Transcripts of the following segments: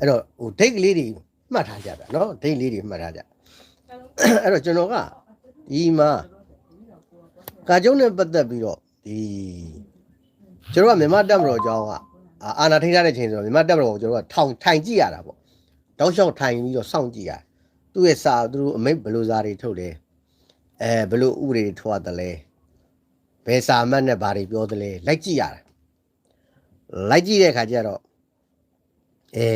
အဲ့တော့ဟိုဒိတ်ကလေးတွေမှတ်ထားကြဗျာနော်ဒိတ်လေးတွေမှတ်ထားကြအဲ့တော့ကျွန်တော်ကဒီမှာကာကျုံနဲ့ပတ်သက်ပြီးတော့ဒီကျွန်တော်ကမြန်မာတက်မတော်အကြောင်းကအာအာနာထိထားတဲ့ချိန်ဆိုတော့မြန်မာတက်မတော်ကိုကျွန်တော်ကထောင်ထိုင်ကြည့်ရတာပေါ့တောက်လျှောက်ထိုင်ပြီးတော့စောင့်ကြည့်ရသူ့ရဲ့စာသူတို့အမိတ်ဘယ်လိုစာတွေထုတ်တယ်အဲဘယ်လိုဥပဒေတွေထုတ်ရတယ်လဲဘယ်စာမှတ်နဲ့ဘာတွေပြောတယ်လဲလိုက်ကြည့်ရတာလိုက်ကြည့်တဲ့အခါကျတော့အဲ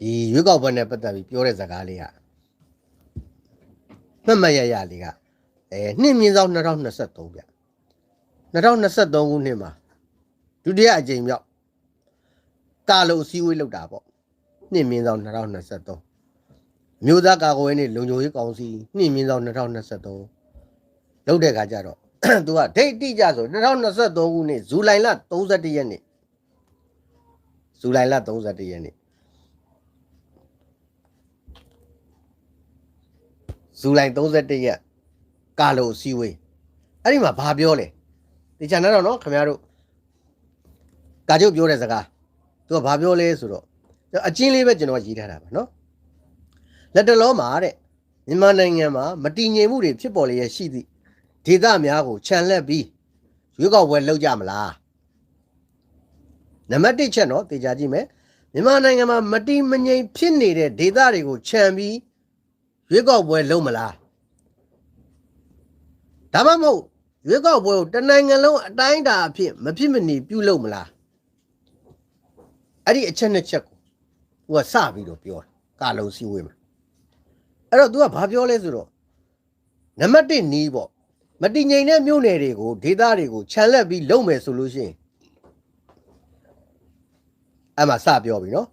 ဒီရွေးကောက်ပွဲနဲ့ပတ်သက်ပြီးပြောတဲ့စကားလေးကမှတ်မှတ်ရရလေးကအဲနှစ်မြင့်ဆောင်2023ဗျ2023ခုနှစ်မှာဒုတိယအကြိမ်မြောက်ကာလုံအစည်းအဝေးလုပ်တာပေါ့နှစ်မြင့်ဆောင်2023အမျိုးသားကာကွယ်ရေးနဲ့လုံခြုံရေးကောင်စီနှစ်မြင့်ဆောင်2023လုပ်တဲ့ခါကျတော့သူကဒိတ်တိကျဆို2023ခုနှစ်ဇူလိုင်လ31ရက်နေ့ဇူလိုင်လ31ရက်နေ့ ဇူလိုင်31ရက်ကာလုံအစည်းအဝေးအဲ့ဒီမှာဘာပြောလဲဒီချန်တော့နော်ခင်ဗျားတို့ကာချုပ်ပြောတဲ့စကားသူကဘာပြောလဲဆိုတော့အချင်းလေးပဲကျွန်တော်ရေးထားတာပါနော်လက်တလုံးမှာတဲ့မြန်မာနိုင်ငံမှာမတည်ငြိမ်မှုတွေဖြစ်ပေါ်လျက်ရှိသည့်ဒေသများကိုခြံလက်ပြီးရွေးကောက်ပွဲလုပ်ကြမလားနံပါတ်1ချက်နော်တေချာကြည့်မယ်မြန်မာနိုင်ငံမှာမတည်မငြိမ်ဖြစ်နေတဲ့ဒေသတွေကိုခြံပြီး ရွေးကောက်ပွဲလုပ်မလားဒါမှမဟုတ်ရွေးကောက်ပွဲကိုတနိုင်ငံလုံးအတိုင်းအတာအဖြစ်မဖြစ်မနေပြုလုပ်မလားအဲ့ဒီအချက်နှစ်ချက်ကိုသူကစပြီးတော့ပြောတာကာလုံစည်းဝေးမှာအဲ့တော့ तू ကဘာပြောလဲဆိုတော့နံပါတ်1နီးပေါ့မတည်ငြိမ်တဲ့မြို့နယ်တွေကိုဒေသတွေကိုခြံလက်ပြီးလုပ်မယ်ဆိုလို့ရှိရင်အဲ့မှာစပြောပြီနော်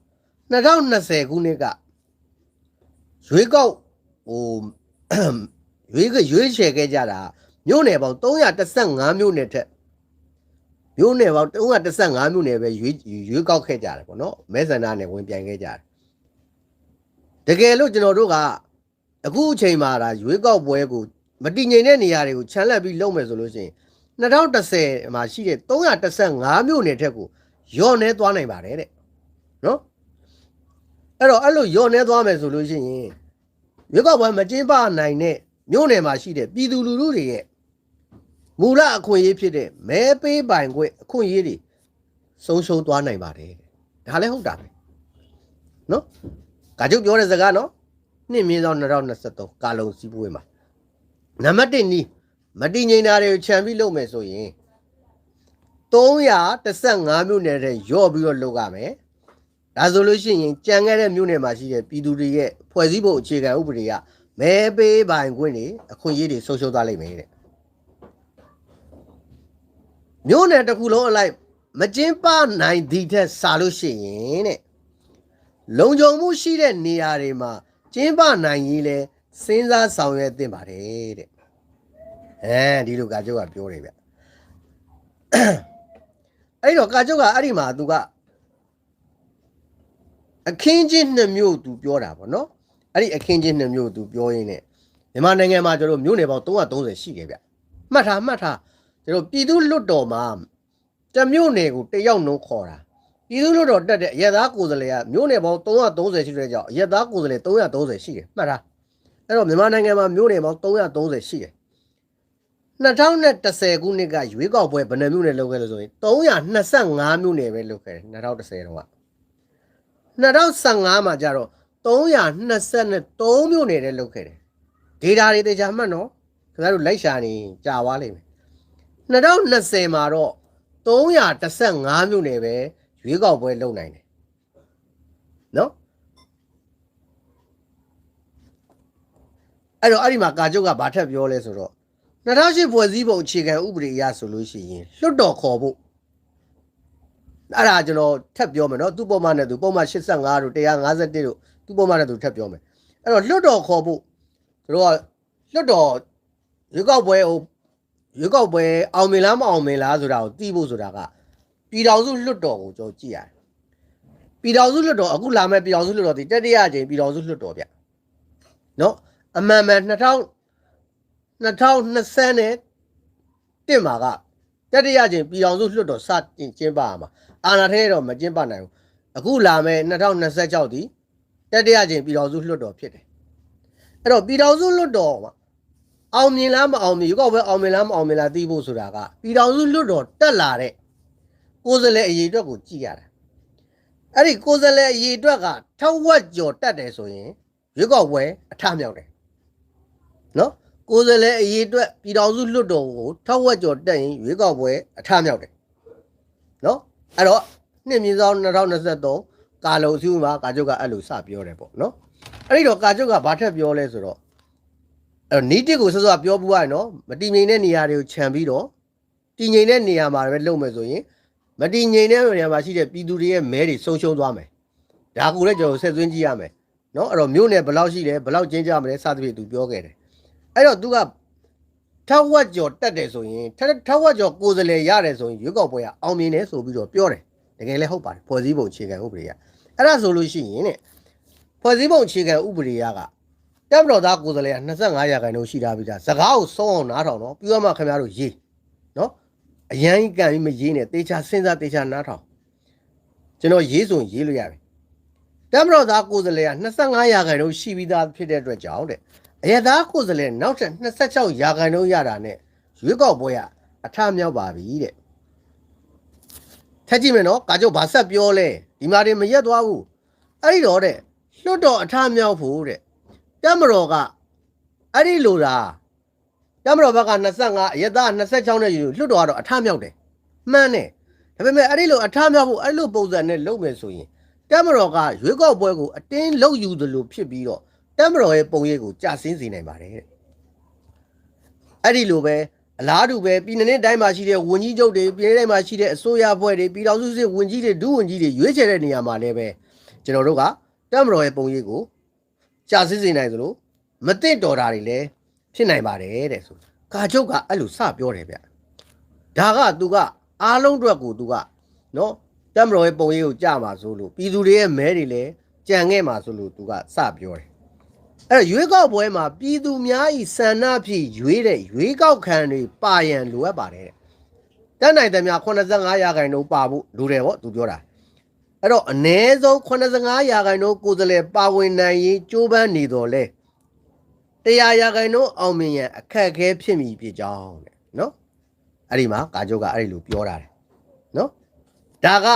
2020ခုနှစ်ကရွေးကောက် ဟိုရွေးကရွေးချယ်ခဲ့ကြတာမြို့နယ်ပေါင်း315မြို့နယ်ထက်မြို့နယ်ပေါင်း315မြို့နယ်ပဲရွေးရွေးကောက်ခဲ့ကြတယ်ပေါ့နော်မဲဆန္ဒနဲ့ဝင်ပြိုင်ခဲ့ကြတယ်တကယ်လို့ကျွန်တော်တို့ကအခုအချိန်မှာဒါရွေးကောက်ပွဲကိုမတည်ငြိမ်တဲ့နေရာတွေကိုခြံလက်ပြီးလုပ်မယ်ဆိုလို့ရှိရင်2010မှာရှိတဲ့315မြို့နယ်ထက်ကိုယော့နေသွားနိုင်ပါတယ်တဲ့နော်အဲ့တော့အဲ့လိုယော့နေသွားမယ်ဆိုလို့ရှိရင် ရွေးကောက်ပွဲမကျင်းပနိုင်တဲ့မြို့နယ်မှာရှိတဲ့ပြည်သူလူထုတွေရဲ့မူလအခွင့်အရေးဖြစ်တဲ့မဲပေးပိုင်ခွင့်အခွင့်အရေးတွေဆုံးရှုံးသွားနိုင်ပါတယ်ဒါလည်းဟုတ်တာပဲနော်ကာချုပ်ပြောတဲ့စကားနော်နှစ်မြင်းဆောင်2023ကာလုံစီးပွေးမှာနံပါတ်1နီးမတည်ငြိမ်တာတွေကိုခြံပြီးလုပ်မယ်ဆိုရင်315မြို့နယ်တဲ့ရော့ပြီးတော့လုပ်ရမယ်ဒါဆိုလို့ရှိရင်ကြံခဲ့တဲ့မြို့နယ်မှာရှိတဲ့ပြည်သူတွေရဲ့ ဖွဲ့စည်းပုံအခြေခံဥပဒေကမဲပေးပိုင်ခွင့်တွေအခွင့်အရေးတွေဆုံးရှုံးသွားလိမ့်မယ်တဲ့မြို့နယ်တစ်ခုလုံးအလိုက်မကျင်းပနိုင်သည့်ထက်စာလို့ရှိရင်တဲ့လုံခြုံမှုရှိတဲ့နေရာတွေမှာကျင်းပနိုင်ရင်လဲစဉ်းစားဆောင်ရွက်သင့်ပါတယ်တဲ့အဲဒီလိုကာချုပ်ကပြောတယ်ဗျအဲ့တော့ကာချုပ်ကအဲ့ဒီမှာသူကအခင်းချင်းနှစ်မျိုးသူပြောတာပေါ့နော် အဲ့ဒီအခင်းချင်းနှစ်မျိုးသူပြောရင်းနဲ့မြန်မာနိုင်ငံမှာကျွန်တော်မြို့နယ်ပေါင်း330ရှိတယ်ဗျမှတ်ထားမှတ်ထားကျွန်တော်ပြည်သူလွတ်တော်မှာတစ်မြို့နယ်ကိုတစ်ယောက်နှုံးခေါ်တာပြည်သူလွတ်တော်တက်တဲ့အရက်သားကိုယ်စားလှယ်ကမြို့နယ်ပေါင်း330ရှိတဲ့ကြောင့်အရက်သားကိုယ်စားလှယ်330ရှိတယ်မှတ်ထားအဲ့တော့မြန်မာနိုင်ငံမှာမြို့နယ်ပေါင်း330ရှိတယ်2010ခုနှစ်ကရွေးကောက်ပွဲဘယ်နှမြို့နယ်လုပ်ခဲ့လို့ဆိုရင်325မြို့နယ်ပဲလုပ်ခဲ့တယ်2010တုန်းက2015မှာကျတော့ 323မြို့နယ်နဲ့လုပ်ခဲ့တယ်ဒေတာတွေတေချာမှတ်နော်ခင်ဗျားတို့လိုက်ရှာနေကြာသွားလိမ့်မယ်2020မှာတော့315မြို့နယ်ပဲရွေးကောက်ပွဲလုပ်နိုင်တယ်နော်အဲ့တော့အဲ့ဒီမှာကာချုပ်ကဘာထက်ပြောလဲဆိုတော့2008ဖွဲ့စည်းပုံအခြေခံဥပဒေအရဆိုလို့ရှိရင်လွတ်တော်ခေါ်ဖို့အဲ့ဒါကျွန်တော်ထပ်ပြောမယ်နော်သူ့ပုံမှန်နဲ့သူပုံမှန်85တို့151တို့ သူ့ပုံမှန်နဲ့သူထပ်ပြောမယ်အဲ့တော့လွတ်တော်ခေါ်ဖို့သူတို့ကလွတ်တော်ရွေးကောက်ပွဲဟိုရွေးကောက်ပွဲအောင်မြင်လားမအောင်မြင်လားဆိုတာကိုသိဖို့ဆိုတာကပြည်တော်စုလွတ်တော်ကိုကျွန်တော်ကြည့်ရတယ်ပြည်တော်စုလွတ်တော်အခုလာမဲ့ပြည်တော်စုလွတ်တော်ဒီတတိယအကြိမ်ပြည်တော်စုလွတ်တော်ဗျနော်အမှန်မှန်2000 2020နဲ့တင်မှာကတတိယကျင်ပြည်အောင်စုလွှတ်တော်စတင်ကျင်းပရမှာအာဏာထဲတော့မကျင်းပနိုင်ဘူးအခုလာမဲ့2026ဒီ တတိယကျင်းပြည်တော်စုလွှတ်တော်ဖြစ်တယ်အဲ့တော့ပြည်တော်စုလွှတ်တော်မှာအောင်မြင်လားမအောင်မြင်ရုပ်ောက်ပဲအောင်မြင်လားမအောင်မြင်လားသိဖို့ဆိုတာကပြည်တော်စုလွှတ်တော်တက်လာတဲ့ကိုယ်စားလှယ်အရေးအတွက်ကိုကြည့်ရတာအဲ့ဒီကိုယ်စားလှယ်အရေးအတွက်ကထောက်ဝက်ကျော်တက်တယ်ဆိုရင်ရုပ်ောက်ပွဲအထမြောက်တယ်နော်ကိုယ်စားလှယ်အရေးအတွက်ပြည်တော်စုလွှတ်တော်ကိုထောက်ဝက်ကျော်တက်ရင်ရုပ်ောက်ပွဲအထမြောက်တယ်နော်အဲ့တော့နှစ်မြင့်ဆောင်2023 ကာလုံအစည်းအဝေးမှာကာချုပ်ကအဲ့လိုစပြောတယ်ပေါ့နော်အဲ့ဒီတော့ကာချုပ်ကဘာထက်ပြောလဲဆိုတော့အဲ့တော့နီးတစ်ကိုစောစောပြောပူရနော်မတည်ငြိမ်တဲ့နေရာတွေကိုခြံပြီးတော့တည်ငြိမ်တဲ့နေရာမှာပဲလုပ်မယ်ဆိုရင်မတည်ငြိမ်တဲ့နေရာမှာရှိတဲ့ပြည်သူတွေရဲ့မဲတွေဆုံးရှုံးသွားမယ်ဒါကူလည်းကျွန်တော်ဆက်သွင်းကြည့်ရမယ်နော်အဲ့တော့မြို့နယ်ဘယ်လောက်ရှိတယ်ဘယ်လောက်ကျင်းကြမလဲစသဖြင့်သူပြောခဲ့တယ်အဲ့တော့သူကထောက်ဝက်ကျော်တက်တယ်ဆိုရင်ထက်ထောက်ဝက်ကျော်ကိုယ်စလဲရတယ်ဆိုရင်ရွေးကောက်ပွဲကအောင်မြင်တယ်ဆိုပြီးတော့ပြောတယ်တကယ်လည်းဟုတ်ပါတယ်ဖွဲ့စည်းပုံအခြေခံဥပဒေက အဲ့ဒါဆိုလို့ရှိရင်တဲ့ဖွဲ့စည်းပုံအခြေခံဥပဒေကတက်မတော်သားကိုယ်စားလှယ်က25ရာခိုင်နှုန်းရှိထားပြီးသားစကားကိုဆုံးအောင်နားထောင်တော့ပြီးတော့မှခင်ဗျားတို့ရေးနော်အရန်ကြီးကန်ပြီးမရေးနဲ့တေချာစဉ်းစားတေချာနားထောင်ကျွန်တော်ရေးဆိုရင်ရေးလို့ရတယ်တက်မတော်သားကိုယ်စားလှယ်က25ရာခိုင်နှုန်းရှိပြီးသားဖြစ်တဲ့အတွက်ကြောင့်တဲ့အရသားကိုယ်စားလှယ်နောက်ထပ်26ရာခိုင်နှုန်းရတာနဲ့ရွေးကောက်ပွဲကအထမြောက်ပါပြီတဲ့ ထက်ကြည့်မယ်နော်ကာကျုပ်ဘာဆက်ပြောလဲဒီမှာတွေမရက်သွားဘူးအဲ့ဒီတော့တဲ့လွတ်တော်အထမြောက်ဖို့တဲ့တက်မတော်ကအဲ့ဒီလိုလားတက်မတော်ဘက်က25အရသား26နဲ့ယူလွတ်တော်ကတော့အထမြောက်တယ်မှန်တယ်ဒါပေမဲ့အဲ့ဒီလိုအထမြောက်ဖို့အဲ့လိုပုံစံနဲ့လုပ်မယ်ဆိုရင်တက်မတော်ကရွေးကောက်ပွဲကိုအတင်းလုပ်ယူသလိုဖြစ်ပြီးတော့တက်မတော်ရဲ့ပုံရိပ်ကိုကြာဆင်းစေနိုင်ပါတယ်တဲ့အဲ့ဒီလိုပဲ အလားတူပဲပြည်내တိုင်းမှာရှိတဲ့ဝန်ကြီးချုပ်တွေပြည်내တိုင်းမှာရှိတဲ့အစိုးရအဖွဲ့တွေပြည်တော်စုစစ်ဝန်ကြီးတွေဒုဝန်ကြီးတွေရွေးချယ်တဲ့နေရာမှာလည်းပဲကျွန်တော်တို့ကတက်မတော်ရဲ့ပုံရိပ်ကိုကြာစစ်စေနိုင်သလိုမသိတော်တာတွေလည်းဖြစ်နိုင်ပါတယ်တဲ့ဆိုကာချုပ်ကအဲ့လိုစပြောတယ်ဗျဒါကသူကအားလုံးအတွက်ကိုသူကနော်တက်မတော်ရဲ့ပုံရိပ်ကိုကြာမှာဆိုလို့ပြည်သူတွေရဲ့မဲတွေလည်းကြံခဲ့မှာဆိုလို့သူကစပြောတယ် အဲ့တော့ရွေးကောက်ပွဲမှာပြည်သူများဤဆန္ဒဖြည့်ရွေးတဲ့ရွေးကောက်ခံတွေပါရန်လိုအပ်ပါတယ်တဲ့တက်နိုင်တယ်များ85ရာခိုင်နှုန်းပါဖို့လိုတယ်ဗောသူပြောတာအဲ့တော့အ ਨੇ ဆုံး85ရာခိုင်နှုန်းကိုယ်စားလှယ်ပါဝင်နိုင်ရေးကြိုးပမ်းနေတော်လဲ100ရာခိုင်နှုန်းအောင်မြင်ရန်အခက်အခဲဖြစ်မိဖြစ်ကြောင်းတဲ့နော်အဲ့ဒီမှာကာချုပ်ကအဲ့ဒီလိုပြောတာတယ်နော်ဒါက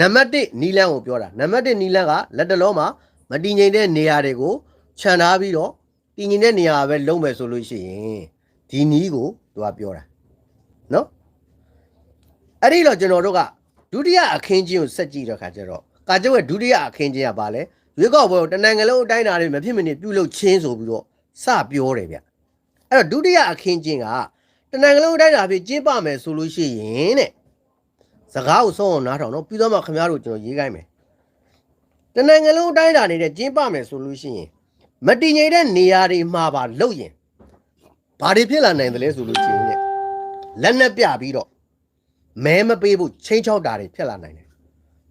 နံပါတ်1နီလန်းကိုပြောတာနံပါတ်1နီလန်းကလက်တလုံးမှာ မတည်ငြိမ်တဲ့နေရာတွေကိုခြံထားပြီးတော့တည်ငြိမ်တဲ့နေရာပဲလုံးမယ်ဆိုလို့ရှိရင်ဒီနီးကိုသူကပြောတာနော်အဲ့ဒီတော့ကျွန်တော်တို့ကဒုတိယအခင်းချင်းကိုဆက်ကြည့်တဲ့ခါကျတော့ကာကျုပ်ရဲ့ဒုတိယအခင်းချင်းကဘာလဲရွေးကောက်ပွဲကိုတနိုင်ငံလုံးအတိုင်းအတာတွေမဖြစ်မနေပြုလုပ်ချင်းဆိုပြီးတော့စပြောတယ်ဗျအဲ့တော့ဒုတိယအခင်းချင်းကတနိုင်ငံလုံးအတိုင်းအတာဖြစ်ကျင်းပမယ်ဆိုလို့ရှိရင်တဲ့စကားကိုဆုံးအောင်နားထောင်တော့ပြီးတော့မှခင်ဗျားတို့ကျွန်တော်ရေးခိုင်းမယ် တနိုင်ငံလုံးအတိုင်းအတာနေတဲ့ကျင်းပမယ်ဆိုလို့ရှိရင်မတည်ငြိမ်တဲ့နေရာတွေမှာပါလုပ်ရင်ဘာတွေဖြစ်လာနိုင်တယ်လဲဆိုလို့ရှိရင်တဲ့လက်နဲ့ပြပြီးတော့မဲမပေးဖို့ချင်းချောက်တာတွေဖြစ်လာနိုင်တယ်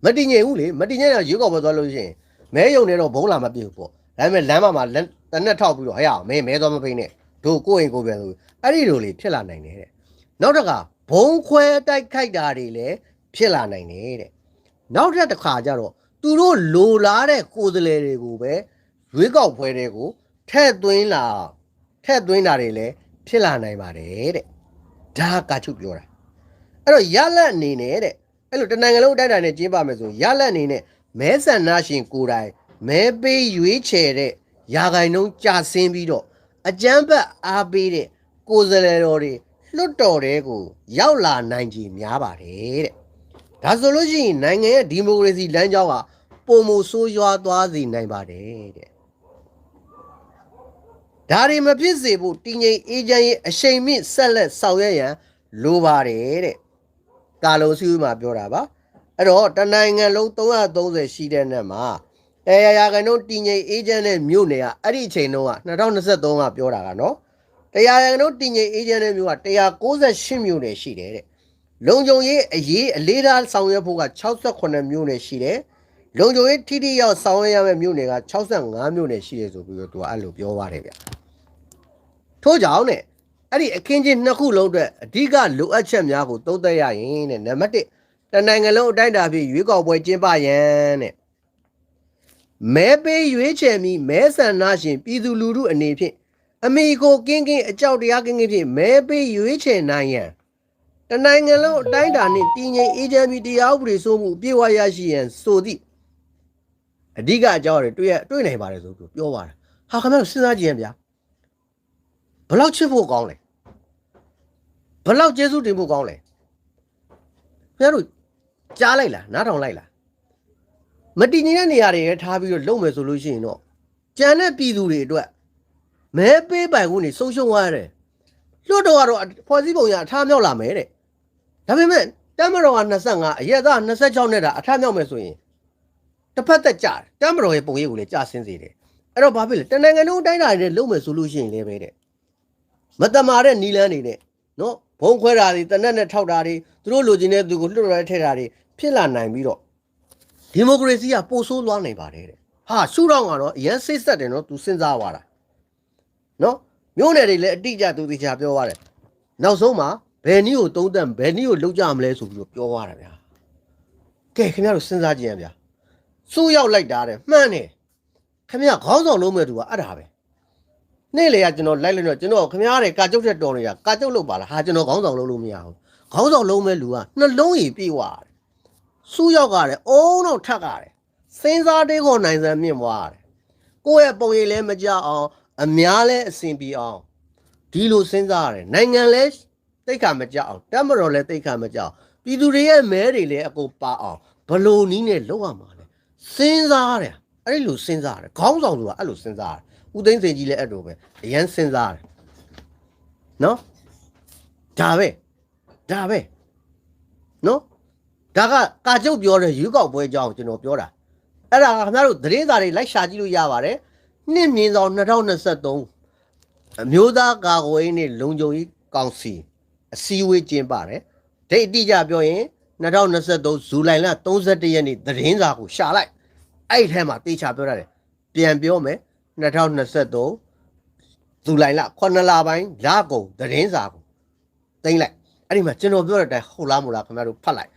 မတည်ငြိမ်ဘူးလေမတည်ငြိမ်တာရွေးကောက်ပွဲသွားလို့ရှိရင်မဲယုံနေတော့ဘုံလာမပြေဘူးပေါ့ဒါပေမဲ့လမ်းမမှာလက်တနက်ထောက်ပြီးတော့ဟဲ့အောင်မဲမဲသွားမပေးနဲ့တို့ကိုယ့်အိမ်ကိုယ်ပြန်လို့အဲ့ဒီလိုလေဖြစ်လာနိုင်တယ်တဲ့နောက်တစ်ခါဘုံခွဲတိုက်ခိုက်တာတွေလည်းဖြစ်လာနိုင်တယ်တဲ့နောက်တစ်ခါကျတော့ သူတို့လိုလားတဲ့ကိုယ်စလဲတွေကိုပဲရွေးကောက်ပွဲတွေကိုထဲ့သွင်းလာထဲ့သွင်းတာတွေလည်းဖြစ်လာနိုင်ပါတယ်တဲ့ဒါကကာချုပ်ပြောတာအဲ့တော့ရလက်အနေနဲ့တဲ့အဲ့လိုတနိုင်ငံလုံးအတိုင်းအတာနဲ့ကျင်းပမယ်ဆိုရင်ရလက်အနေနဲ့မဲဆန္ဒရှင်ကိုယ်တိုင်မဲပေးရွေးချယ်တဲ့ယာဂိုင်နှုန်းကြာဆင်းပြီးတော့အကြမ်းဖက်အားပေးတဲ့ကိုယ်စားလှယ်တော်တွေလွတ်တော်တဲ့ကို ရောက်လာနိုင်ကြများပါတယ်တဲ့ ဒါဆိုလို့ရှိရင်နိုင်ငံရဲ့ဒီမိုကရေစီလမ်းကြောင်းကပုံမဆိုးရွားသွားစေနိုင်ပါတယ်တဲ့ဒါတွေမဖြစ်စေဖို့တည်ငြိမ်အေးချမ်းရေးအရှိန်မြင့်ဆက်လက်ဆောင်ရွက်ရန်လိုပါတယ်တဲ့ကာလုံစီမှာပြောတာပါအဲ့တော့တနိုင်ငံလုံး330ရှိတဲ့ net မှာတရားရာခိုင်နှုန်းတည်ငြိမ်အေဂျင့်တဲ့မြို့နယ်ကအဲ့ဒီအချိန်တုန်းက2023ကပြောတာကနော်တရားရာခိုင်နှုန်းတည်ငြိမ်အေဂျင့်တဲ့မြို့က198မြို့နယ်ရှိတယ်တဲ့ လုံခြုံရေးအရေးအလေးထားဆောင်ရွက်ဖို့က68မြို့နယ်ရှိတယ်လုံခြုံရေးထိထိရောက်ဆောင်ရွက်ရမယ့်မြို့နယ်က65မြို့နယ်ရှိတယ်ဆိုပြီးတော့သူကအဲ့လိုပြောပါတယ်ဗျထို့ကြောင့်တဲ့အဲ့ဒီအခင်းချင်းနှစ်ခုလုံးအတွက်အဓိကလိုအပ်ချက်များကိုသုံးသပ်ရရင်တဲ့နံပါတ်1တနိုင်ငံလုံးအတိုင်းအတာဖြင့်ရွေးကောက်ပွဲကျင်းပရန်တဲ့မဲပေးရွေးချယ်မိမဲဆန္ဒရှင်ပြည်သူလူထုအနေဖြင့်အမိကိုကင်းကင်းအကြောက်တရားကင်းကင်းဖြင့်မဲပေးရွေးချယ်နိုင်ရန် တနိုင်ငံလုံးအတိုင်းအတာနှင့်တည်ငြိမ်အေးချမ်းပြီးတရားဥပဒေစိုးမှုအပြည့်အဝရရှိရန်ဆိုသည့်အဓိကအကြောင်းတွေတွေ့ရတွေ့နိုင်ပါတယ်ဆိုပြီးပြောပါတယ်ဟာခင်ဗျားတို့စဉ်းစားကြည့်ရင်ဗျာဘယ်လောက်ချစ်ဖို့ကောင်းလဲဘယ်လောက်ကျေးဇူးတင်ဖို့ကောင်းလဲခင်ဗျားတို့ကြားလိုက်လားနားထောင်လိုက်လားမတည်ငြိမ်တဲ့နေရာတွေရထားပြီးတော့လုံမယ်ဆိုလို့ရှိရင်တော့ကြံတဲ့ပြည်သူတွေအတွက်မဲပေးပိုင်ခွင့်တွေဆုံးရှုံးသွားရတယ်လွတ်တော်ကတော့ဖွဲ့စည်းပုံရအထားမြောက်လာမယ်တဲ့ ဒါပေမဲ့တမ်မတော်က25အရက်သား26နဲ့တာအထားမြောက်မယ်ဆိုရင်တစ်ဖက်သက်ကြတယ်တမ်မတော်ရဲ့ပုံရိပ်ကိုလည်းကြာဆင်းစေတယ်အဲ့တော့ဘာဖြစ်လဲတနင်္ဂနွေလုံးတိုင်းတာတွေလုံမယ်ဆိုလို့ရှိရင်လည်းပဲတဲ့မတမာတဲ့နီလန်းတွေနဲ့နော်ဘုံခွဲတာတွေတနက်နဲ့ထောက်တာတွေသူတို့လိုချင်တဲ့သူကိုလွတ်တော်ရဲထည့်တာတွေဖြစ်လာနိုင်ပြီးတော့ဒီမိုကရေစီကပိုဆိုးသွားနိုင်ပါတယ်တဲ့ဟာရှုတော့ကတော့အရန်စိတ်ဆက်တယ်နော်သူစဉ်းစားသွားတာနော်မျိုးနယ်တွေလည်းအတိအကျသူသိချာပြောသွားတယ်နောက်ဆုံးမှာ ဘယ်နည်းကိုသုံးသပ်ဘယ်နည်းကိုလောက်ကြမလဲဆိုပြီးတော့ပြောသွားတာဗျာကဲခင်ဗျားတို့စဉ်းစားကြည့်ရဗျာစိုးရောက်လိုက်တာတဲ့မှန်တယ်ခင်ဗျားခေါင်းဆောင်လုံးမဲ့သူကအဲ့ဒါပဲနေ့လေကကျွန်တော်လိုက်လိုက်တော့ကျွန်တော်ခင်ဗျားတွေကာကျုပ်တဲ့တော်နေတာကာကျုပ်လုပ်ပါလားဟာကျွန်တော်ခေါင်းဆောင်လုပ်လို့မရဘူးခေါင်းဆောင်လုံးမဲ့လူကနှလုံးရည်ပြေးသွားတယ်စူးရောက်ကြတယ်အုံးတော့ထက်ကြတယ်စဉ်းစားသေးခေါ်နိုင်စမ်းမြင့်သွားတယ်ကိုယ့်ရဲ့ပုံရိပ်လည်းမကြအောင်အများလည်းအဆင်ပြေအောင်ဒီလိုစဉ်းစားရတယ်နိုင်ငံလည်း တိတ်ခါမကြအောင်တက်မတော်လည်းတိတ်ခါမကြအောင်ပြည်သူတွေရဲ့မဲတွေလည်းအကုန်ပါအောင်ဘလို့နီးနဲ့လောက်ရမှာလဲစဉ်းစားရတယ်အဲ့ဒီလိုစဉ်းစားရတယ်ခေါင်းဆောင်ဆိုတာအဲ့လိုစဉ်းစားရတယ်ဦးသိန်းစိန်ကြီးလည်းအဲ့လိုပဲအရန်စဉ်းစားရတယ်နော်ဒါပဲဒါပဲနော်ဒါကကာကျုပ်ပြောတဲ့ရွေးကောက်ပွဲအကြောင်းကျွန်တော်ပြောတာအဲ့ဒါကခင်ဗျားတို့သတင်းစာတွေလိုက်ရှာကြည့်လို့ရပါတယ်နှစ်မြင့်ဆောင်2023အမျိုးသားကာကွယ်ရေးနဲ့လုံခြုံရေးကောင်စီ အစည်းအဝေးကျင်းပတယ်ဒိတ်အတိအကျပြောရင်2023ဇူလိုင်လ31ရက်နေ့သတင်းစာကိုရှာလိုက်အဲ့ဒီထဲမှာတေချာပြောရတယ်ပြန်ပြောမယ်2023ဇူလိုင်လ9လပိုင်းလကုန်သတင်းစာကိုတင်လိုက်အဲ့ဒီမှာကျွန်တော်ပြောတဲ့အတိုင်းဟုတ်လားမဟုတ်လားခင်ဗျားတို့ဖတ်လိုက်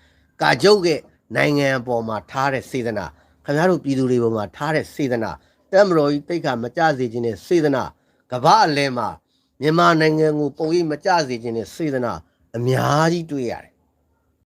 ကာကျုပ်ရဲ့နိုင်ငံအပေါ်မှာထားတဲ့စေတနာခင်ဗျားတို့ပြည်သူတွေပေါ်မှာထားတဲ့စေတနာတက်မတော်ကြီးတိတ်ခါမကြစေခြင်းနဲ့စေတနာကမ္ဘာအလယ်မှာ မြန်မာနိုင်ငံကိုပုံရိပ်မကြစေခြင်းနဲ့စေတနာအများကြီးတွေ့ရတယ်